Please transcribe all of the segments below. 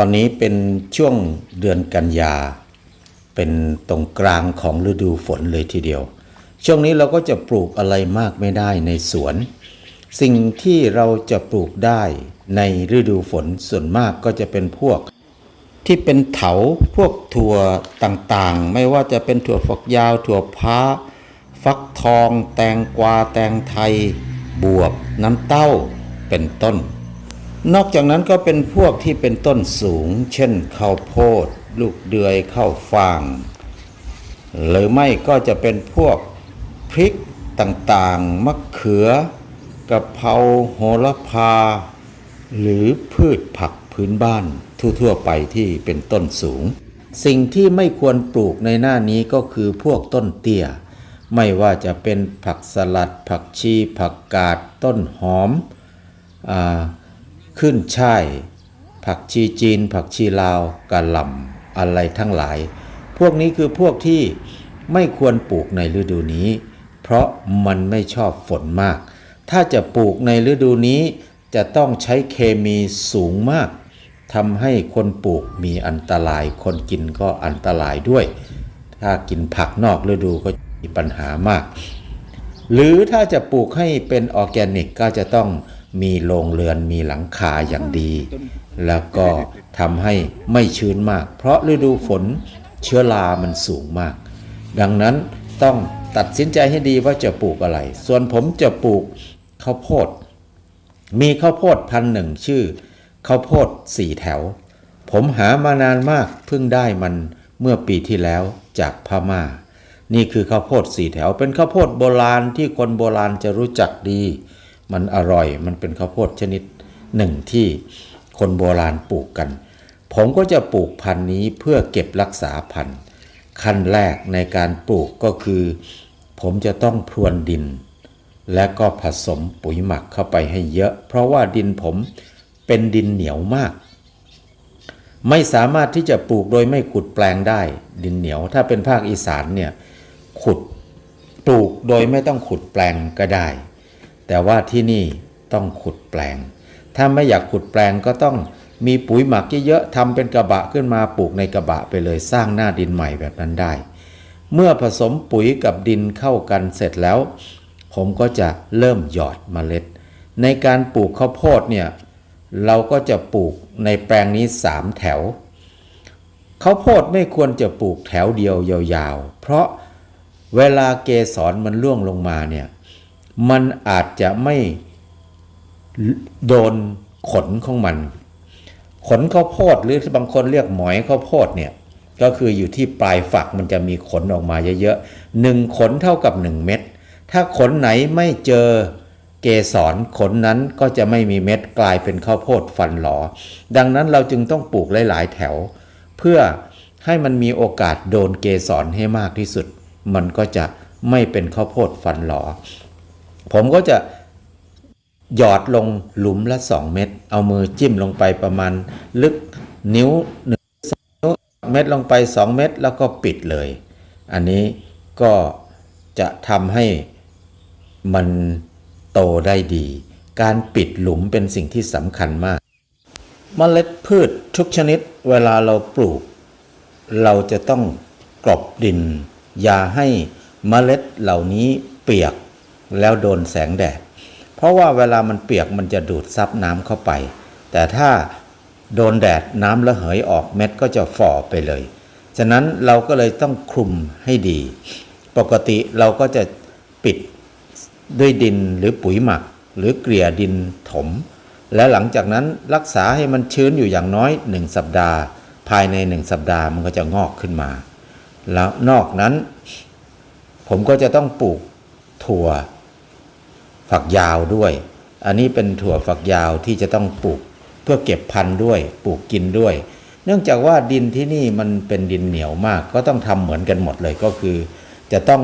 อนนี้เป็นช่วงเดือนกันยา เป็นตรงกลางของฤดูฝนเลยทีเดียว ช่วงนี้เราก็จะปลูกอะไรมากไม่ได้ในสวน สิ่งที่เราจะปลูกได้ในฤดูฝนส่วนมากก็จะเป็นพวก ที่เป็นเถาพวกถั่วต่างๆ ไม่ว่าจะเป็นถั่วฝักยาว ถั่วพ้า ฟักทอง แตงกวา แตงไทย บวบ น้ำเต้า เป็นต้น นอกจากนั้นก็เป็นพวกที่เป็นต้นสูง เช่นข้าวโพด ลูกเดือยข้าวฟ่าง หรือไม่ก็จะเป็นพวกพริกต่างๆ มะเขือกะเพราโหระพา หรือพืชผักพื้นบ้านทั่วๆไปที่เป็นต้นสูง สิ่งที่ไม่ควรปลูกในหน้านี้ก็คือพวกต้นเตี้ย ไม่ว่าจะเป็นผักสลัด ผักชี ผักกาด ต้นหอมอ่า ขึ้นช่าย ผักชีจีน ผักชีลาวกะหล่ำอะไรทั้งหลาย พวกนี้คือพวกที่ไม่ควรปลูกในฤดูนี้ เพราะมันไม่ชอบฝนมาก ถ้าจะปลูกในฤดูนี้จะต้องใช้เคมีสูงมากทำให้คนปลูกมีอันตราย คนกินก็อันตรายด้วย ถ้ากินผักนอกฤดูก็มีปัญหามาก หรือถ้าจะปลูกให้เป็นออร์แกนิกก็จะต้อง มีโรงเรือนมีหลังคาอย่างดี แล้วก็ทำให้ไม่ชื้นมาก เพราะฤดูฝนเชื้อรามันสูงมาก ดังนั้นต้องตัดสินใจให้ดีว่าจะปลูกอะไร ส่วนผมจะปลูกข้าวโพด มีข้าวโพดพันหนึ่งชื่อข้าวโพดสี่แถว ผมหามานานมากเพิ่งได้มันเมื่อปีที่แล้วจากพม่า นี่คือข้าวโพดสี่แถว เป็นข้าวโพดโบราณที่คนโบราณจะรู้จักดี มันอร่อย มันเป็นข้าวโพดชนิดหนึ่งที่คนโบราณปลูกกัน ผมก็จะปลูกพันธุ์นี้เพื่อเก็บรักษาพันธุ์ ขั้นแรกในการปลูกก็คือ ผมจะต้องพรวนดิน และก็ผสมปุ๋ยหมักเข้าไปให้เยอะ เพราะว่าดินผมเป็นดินเหนียวมาก ไม่สามารถที่จะปลูกโดยไม่ขุดแปลงได้ ดินเหนียว ถ้าเป็นภาคอีสานเนี่ยขุดปลูกโดยไม่ต้องขุดแปลงก็ได้ แต่ว่าที่นี่ต้องขุดแปลง ถ้าไม่อยากขุดแปลงก็ต้องมีปุ๋ยหมักเยอะๆทำเป็นกระบะขึ้นมาปลูกในกระบะไปเลยสร้างหน้าดินใหม่แบบนั้นได้ เมื่อผสมปุ๋ยกับดินเข้ากันเสร็จแล้ว ผมก็จะเริ่มหยอดเมล็ด ในการปลูกข้าวโพดเนี่ยเราก็จะปลูกในแปลงนี้สามแถวข้าวโพดไม่ควรจะปลูกแถวเดียวยาวๆ เพราะเวลาเกสรมันร่วงลงมาเนี่ย มันอาจจะไม่โดนขนของมัน ขนข้าวโพดหรือบางคนเรียกหมอยข้าวโพดเนี่ยก็คืออยู่ที่ปลายฝักมันจะมีขนออกมาเยอะๆหนึ่งขนเท่ากับหนึ่งเม็ดถ้าขนไหนไม่เจอเกสรขนนั้นก็จะไม่มีเม็ดกลายเป็นข้าวโพดฟันหลอ ดังนั้นเราจึงต้องปลูกหลายๆ แถว เพื่อให้มันมีโอกาสโดนเกสรให้มากที่สุด มันก็จะไม่เป็นข้าวโพดฟันหลอ ผมก็จะหยอดลงหลุมละ 2 เม็ด เอามือจิ้มลงไปประมาณ ลึกนิ้วหนึ่งนิ้วเม็ดลงไป 2 เม็ดแล้วก็ปิดเลย อันนี้ก็จะทำให้มันโตได้ดี การปิดหลุมเป็นสิ่งที่สำคัญมากเมล็ดพืชทุกชนิดเวลาเราปลูก เราจะต้องกลบดิน อย่าให้เมล็ดเหล่านี้เปียก แล้วโดนแสงแดด เพราะว่าเวลามันเปียกมันจะดูดซับน้ำเข้าไป แต่ถ้าโดนแดดน้ำระเหยออกเม็ดก็จะฝ่อไปเลย ฉะนั้นเราก็เลยต้องคลุมให้ดี ปกติเราก็จะปิดด้วยดินหรือปุ๋ยหมัก หรือเกลี่ยดินถม และหลังจากนั้นรักษาให้มันชื้นอยู่อย่างน้อยหนึ่งสัปดาห์ ภายในหนึ่งสัปดาห์มันก็จะงอกขึ้นมา แล้วนอกนั้น ผมก็จะต้องปลูกถั่ว ฝักยาวด้วย อันนี้เป็นถั่วฝักยาวที่จะต้องปลูกเพื่อเก็บพันธุ์ด้วย ปลูกกินด้วย เนื่องจากว่าดินที่นี่มันเป็นดินเหนียวมาก ก็ต้องทำเหมือนกันหมดเลยก็คือ จะต้อง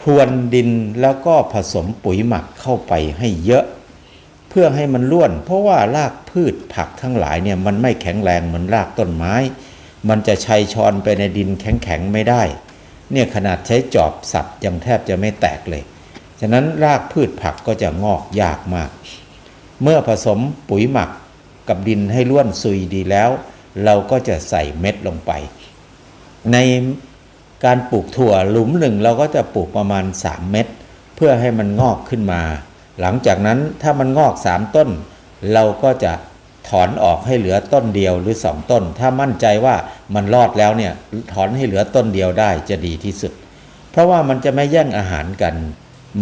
พรวนดินแล้วก็ผสมปุ๋ยหมักเข้าไปให้เยอะ เพื่อให้มันล้วน เพราะว่ารากพืชผักทั้งหลายเนี่ยมันไม่แข็งแรงเหมือนรากต้นไม้ มันจะชัยชอนไปในดินแข็งๆไม่ได้ เนี่ยขนาดใช้จอบสับยังแทบจะไม่แตกเลย ฉะนั้นรากพืชผักก็จะงอกยากมาก เมื่อผสมปุ๋ยหมักกับดินให้ร่วนซุยดีแล้ว เราก็จะใส่เม็ดลงไป ในการปลูกถั่วหลุมหนึ่งเราก็จะปลูกประมาณ 3 เม็ดเพื่อให้มันงอกขึ้นมา หลังจากนั้นถ้ามันงอก 3 ต้น เราก็จะถอนออกให้เหลือต้นเดียวหรือ 2 ต้น ถ้ามั่นใจว่ามันรอดแล้วเนี่ยถอนให้เหลือต้นเดียวได้จะดีที่สุด เพราะว่ามันจะไม่แย่งอาหารกัน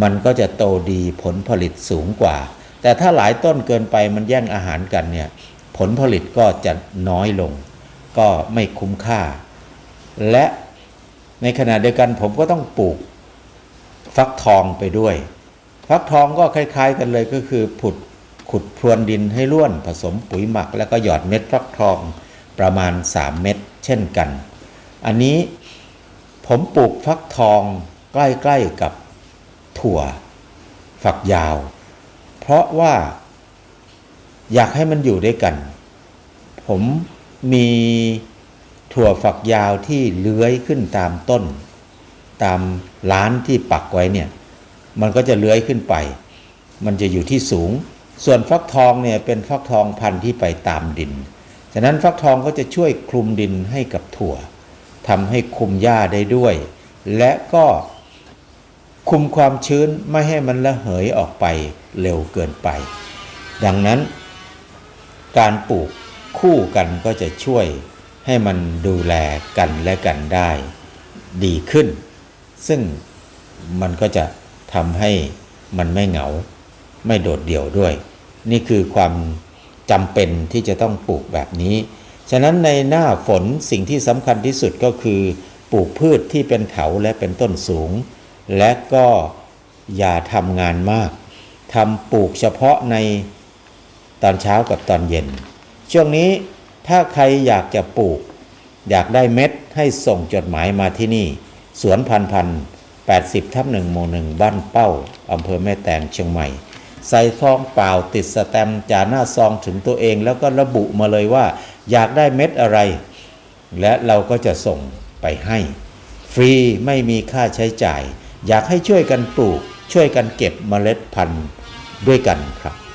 มันก็จะโตดีผลผลิตสูงกว่า แต่ถ้าหลายต้นเกินไปมันแย่งอาหารกันเนี่ยผลผลิตก็จะน้อยลง ก็ไม่คุ้มค่า และในขณะเดียวกันผมก็ต้องปลูกฟักทองไปด้วย ฟักทองก็คล้าย ๆ กันเลยก็คือผุดขุดพรวนดินให้ร่วนผสมปุ๋ยหมัก แล้วก็หยอดเม็ดฟักทองประมาณ 3 เม็ดเช่นกัน อันนี้ผมปลูกฟักทองใกล้ ๆกับ ถั่ว ฝักยาว เพราะว่าอยากให้มันอยู่ด้วยกัน ผมมีถั่วฝักยาวที่เลื้อยขึ้นตามต้น ตามร้านที่ปักไว้เนี่ย มันก็จะเลื้อยขึ้นไป มันจะอยู่ที่สูง ส่วนฟักทองเนี่ยเป็นฟักทองพันธุ์ที่ไปตามดิน ฉะนั้นฟักทองก็จะช่วยคลุมดินให้กับถั่วทำให้คุมหญ้าได้ด้วย และก็ คุมความชื้นไม่ให้มันระเหยออกไปเร็วเกินไป ดังนั้น การปลูกคู่กันก็จะช่วยให้มันดูแลกันและกันได้ดีขึ้น ซึ่งมันก็จะทำให้มันไม่เหงา ไม่โดดเดี่ยวด้วย นี่คือความจำเป็นที่จะต้องปลูกแบบนี้ ฉะนั้นในหน้าฝนสิ่งที่สำคัญที่สุดก็คือ ปลูกพืชที่เป็นเถาและเป็นต้นสูง และก็อย่าทำงานมากทำปลูกเฉพาะในตอนเช้ากับตอนเย็น ช่วงนี้ถ้าใครอยากจะปลูก อยากได้เม็ดให้ส่งจดหมายมาที่นี่ สวนพันพัน80ทับหนึ่งหมู่หนึ่งบ้านเป้าอำเภอแม่แตงเชียงใหม่ ใส่ซองเปล่าติดสแตมป์จาหน้าซองถึงตัวเอง แล้วก็ระบุมาเลยว่า อยากได้เม็ดอะไร และเราก็จะส่งไปให้ ฟรีไม่มีค่าใช้จ่าย อยากให้ช่วยกันปลูกช่วยกันเก็บเมล็ดพันธุ์ด้วยกันครับ